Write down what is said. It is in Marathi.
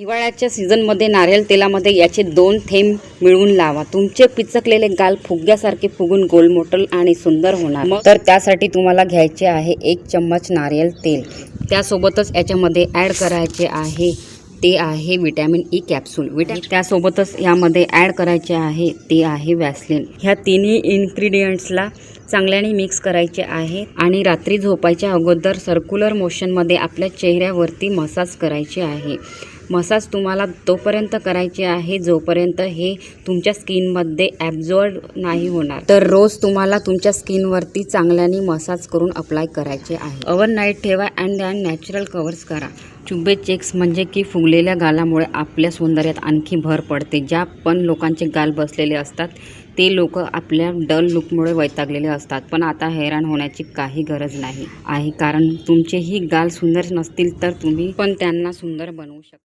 हिवाळ्याच्या सीझनमध्ये नारळ तेलामध्ये याचे दोन थेंब मिळवून लावा. तुमचे पिचकलेले गाल फुग्यासारखे फुगून गोलमोटल आणि सुंदर होणार. मग? तर त्यासाठी तुम्हाला घ्यायचे आहे एक चम्मच नारियल तेल. त्यासोबतच याच्यामध्ये ॲड करायचे आहे ते आहे विटॅमिन ई कॅप्सूल. विटॅ त्यासोबतच यामध्ये ॲड करायचे आहे ते आहे वॅसलिन ह्या तिन्ही इन्ग्रेडियंट्सला चांगल्याने मिक्स करायचे आहे आणि रात्री झोपायच्या अगोदर सर्क्युलर मोशनमध्ये आपल्या चेहऱ्यावरती मसाज करायचे आहे. मसाज तुम्हाला तोपर्यंत करायचे आहे जोपर्यंत हे तुमच्या स्किनमध्ये ॲब्झॉर्ड नाही होणार. तर रोज तुम्हाला तुमच्या स्किनवरती चांगल्याने मसाज करून अप्लाय करायचे आहे. ओव्हरनाईट ठेवा अँड दॅन नॅचरल कवर्स करा. चुबे चेक्स म्हणजे की फुगलेल्या गालामुळे आपल्या सौंदर्यात आणखी भर पडते. ज्या पण लोकांचे गाल बसलेले असतात ते लोक आपल्या डल लुकमुळे वैतागलेले असतात. पण आता हैराण होण्याची काही गरज नाही. आहे कारण तुमचेही गाल सुंदर नसतील तर तुम्ही पण त्यांना सुंदर बनवू शकता.